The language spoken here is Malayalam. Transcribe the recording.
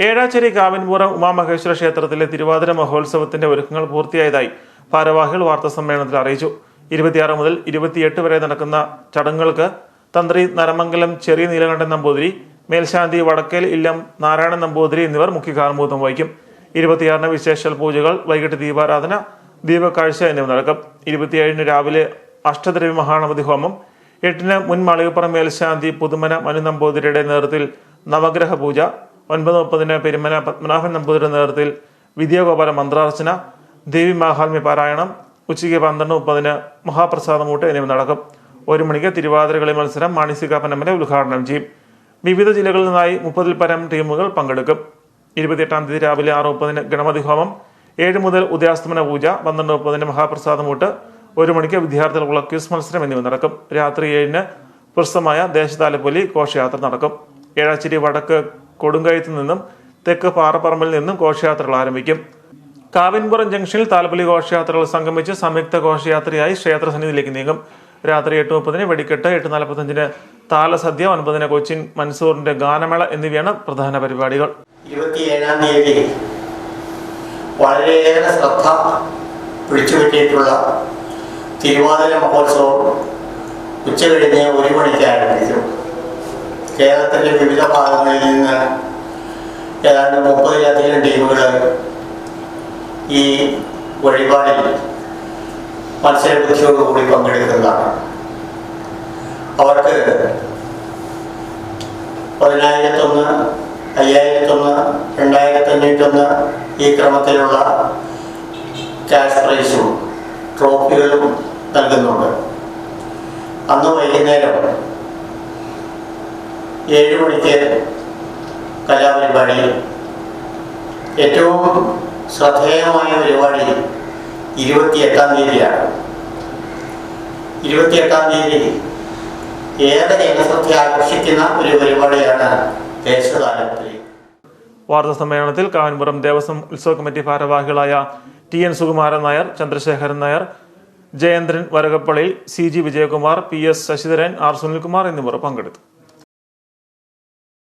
ഏഴാച്ചേരി കാവിൻപുറം ഉമാമഹേശ്വര ക്ഷേത്രത്തിലെ തിരുവാതിര മഹോത്സവത്തിന്റെ ഒരുക്കങ്ങൾ പൂർത്തിയായതായി ഭാരവാഹികൾ വാർത്താ സമ്മേളനത്തിൽ അറിയിച്ചു. ഇരുപത്തിയാറ് മുതൽ ഇരുപത്തിയെട്ട് വരെ നടക്കുന്ന ചടങ്ങുകൾക്ക് തന്ത്രി നരമംഗലം ചെറിയ നീലകണ്ഠൻ നമ്പൂതിരി മേൽശാന്തി വടക്കേൽ ഇല്ലം നാരായണൻ നമ്പൂതിരി എന്നിവർ മുഖ്യ കാർമൂതം വഹിക്കും. ഇരുപത്തിയാറിന് വിശേഷൽ പൂജകൾ വൈകിട്ട് ദീപാരാധന ദീപക്കാഴ്ച എന്നിവ നടക്കും. ഇരുപത്തിയേഴിന് രാവിലെ അഷ്ടദ്രവ്യ മഹാണമതി ഹോമം എട്ടിന് മുൻ മാളികപ്പുറം മേൽശാന്തി പുതുമന മനു നമ്പൂതിരിയുടെ നേതൃത്വത്തിൽ നവഗ്രഹ പൂജ ഒൻപത് മുപ്പതിന് പെരുമന പത്മനാഭൻ നമ്പൂതിരി നേതൃത്വത്തിൽ വിദ്യാഗോപാല മന്ത്രാർച്ചന ദേവി മഹാത്മ്യ പാരായണം ഉച്ചയ്ക്ക് പന്ത്രണ്ട് മുപ്പതിന് മഹാപ്രസാദമൂട്ട് എന്നിവ നടക്കും. ഒരു മണിക്ക് തിരുവാതിരകളി മത്സരം മാണിസിക പനമല ഉദ്ഘാടനം ചെയ്യും. വിവിധ ജില്ലകളിൽ നിന്നായി മുപ്പതിൽ പരം ടീമുകൾ പങ്കെടുക്കും. ഇരുപത്തിയെട്ടാം തീയതി രാവിലെ ആറ് മുപ്പതിന് ഗണപതി ഹോമം ഏഴ് മുതൽ ഉദയാസ്തമന പൂജ പന്ത്രണ്ട് മുപ്പതിന് മഹാപ്രസാദമൂട്ട് ഒരു മണിക്ക് വിദ്യാർത്ഥികൾക്കുള്ള ക്വിസ് മത്സരം എന്നിവ നടക്കും. രാത്രി ഏഴിന് പ്രസമായ ദേശതാലപ്പൊലി ഘോഷയാത്ര നടക്കും. ഏഴാച്ചിരി വടക്ക് കൊടുങ്കയത്ത് നിന്നും തെക്ക് പാറപ്പറമ്പിൽ നിന്നും ഘോഷയാത്രകൾ ആരംഭിക്കും. കാവിൻപുറം ജംഗ്ഷനിൽ താലപ്പൊലി ഘോഷയാത്രകൾ സംഗമിച്ച് സംയുക്ത ഘോഷയാത്രയായി ക്ഷേത്ര സന്നിധിയിലേക്ക് നീങ്ങും. രാത്രി എട്ട് മുപ്പതിന് വെടിക്കെട്ട് എട്ട് നാൽപ്പത്തഞ്ചിന് താലസദ്യ ഒൻപതിന് കൊച്ചിൻ മൻസൂറിന്റെ ഗാനമേള എന്നിവയാണ് പ്രധാന പരിപാടികൾ. ഇരുപത്തിയേഴാം തീയതി വളരെയേറെ ശ്രദ്ധ പിടിച്ചുപറ്റിയിട്ടുള്ള തിരുവാതിര മഹോത്സവം ഉച്ചകഴിഞ്ഞ് ഒരു മണിക്ക് ആരംഭിച്ചു കേരളത്തിന്റെ വിവിധ ഭാഗങ്ങളിൽ നിന്ന് ഏതാണ്ട് മുപ്പതിലധികം ടീമുകൾ ഈ വഴിപാടിൽ മത്സരബുദ്ധിയോടുകൂടി പങ്കെടുക്കുന്നതാണ്. അവർക്ക് പതിനായിരത്തൊന്ന് അയ്യായിരത്തൊന്ന് രണ്ടായിരത്തി അഞ്ഞൂറ്റൊന്ന് ഈ ക്രമത്തിലുള്ള ക്യാഷ് പ്രൈസും ട്രോഫികളും നൽകുന്നുണ്ട്. അന്ന് വൈകുന്നേരം ഏഴ് മണിക്ക് കലാപരിപാടി ഏറ്റവും ശ്രദ്ധേയമായ പരിപാടി ഇരുപത്തിയെട്ടാം തീയതിയാണ്. ഇരുപത്തിയെട്ടാം തീയതി ഏറെ ജനശ്രദ്ധ ആകർഷിക്കുന്ന ഒരു പരിപാടിയാണ് ദേശതാലത്തിൽ വാർത്താ സമ്മേളനത്തിൽ കാവൻപുറം ദേവസ്വം ഉത്സവ കമ്മിറ്റി ഭാരവാഹികളായ T N Sukumaran Nair Chandrasekharan Nair Jayendran Varakappally C G Vijayakumar P S Sasidharan R Sunilkumar എന്നിവർ പങ്കെടുത്തു.